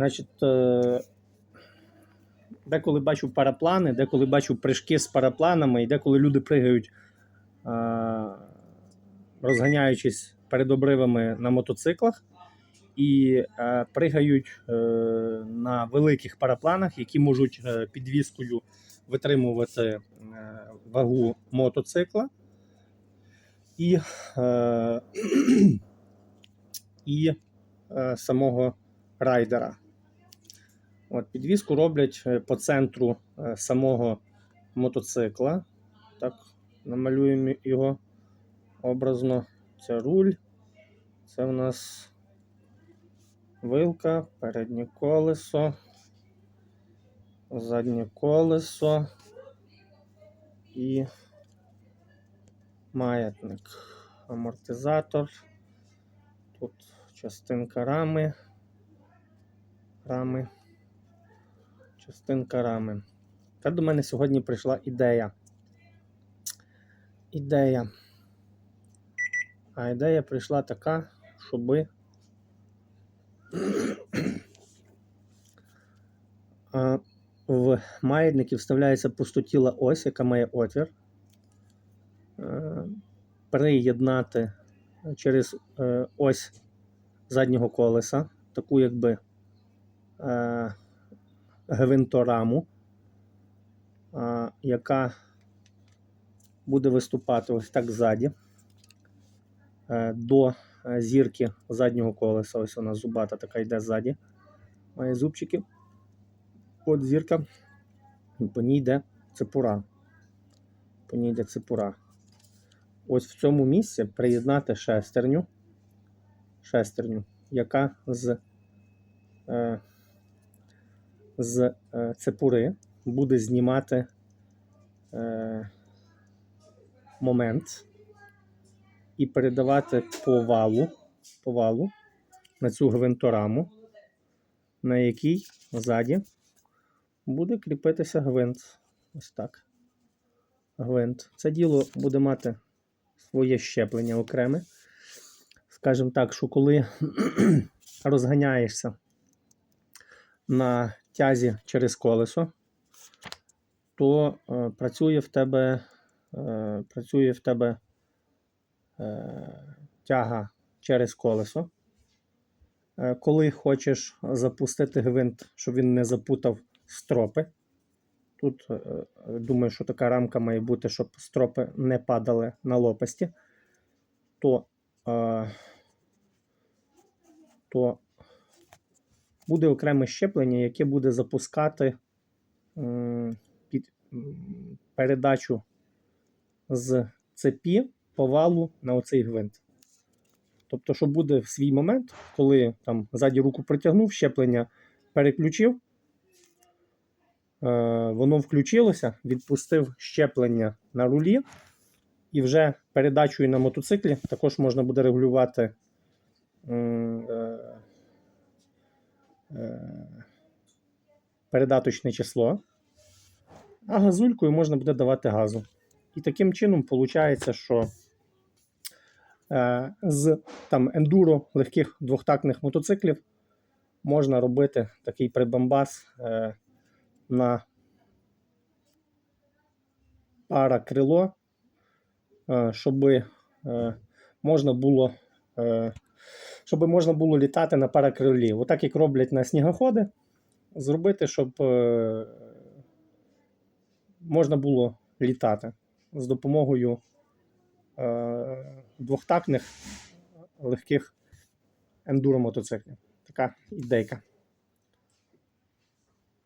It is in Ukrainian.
Значить, е, деколи бачу параплани, деколи бачу прыжки з парапланами, і деколи люди пригають, е, розганяючись перед обривами на мотоциклах, і е, пригають на великих парапланах, які можуть е, підвіскою витримувати вагу мотоцикла. І, і самого райдера. От, підвіску роблять е, по центру е, самого мотоцикла. Так, намалюємо його образно. Це руль. Це в нас вилка, переднє колесо, заднє колесо і маятник, амортизатор. Тут частинка рами. Рами. Частинка рами. Та до мене сьогодні прийшла ідея. Ідея. А ідея прийшла така, щоби в маятники вставляється пустотіла ось, яка має отвір. Приєднати через е, ось заднього колеса, таку якби е, гвинтораму, яка буде виступати ось так ззаді е, до зірки заднього колеса. Ось вона зубата така йде ззаді. Має зубчики. От зірка. По ній йде цепура. По ній йде цепура. Ось в цьому місці приєднати шестерню, шестерню, яка з, е, з е, цепури буде знімати е, момент і передавати по валу, по валу на цю гвинтораму, на якій ззаді буде кріпитися гвинт. Ось так. Гвинт. Це діло буде мати своє щеплення окреме. Скажімо так, що коли розганяєшся на тязі через колесо, то е, працює в тебе, е, працює в тебе е, тяга через колесо. Е, коли хочеш запустити гвинт, щоб він не запутав стропи. Тут е, думаю, що така рамка має бути, щоб стропи не падали на лопасті, то, е, то буде окреме щеплення, яке буде запускати під, передачу з цепі по валу на оцей гвинт. Тобто, що буде в свій момент, коли там ззаді руку притягнув, щеплення переключив, Е, воно включилося, відпустив щеплення на рулі, і вже передачею на мотоциклі також можна буде регулювати е, передаточне число, а газулькою можна буде давати газу. І таким чином виходить, що е, з там ендуро легких двохтактних мотоциклів можна робити такий прибамбас. Е, на пара крило, щоб можна було е, щоб можна було літати на паракрилі. Отак, як роблять на снігоходи, зробити, щоб е, можна було літати з допомогою е, двохтактних легких ендуро мотоциклів. Така ідейка.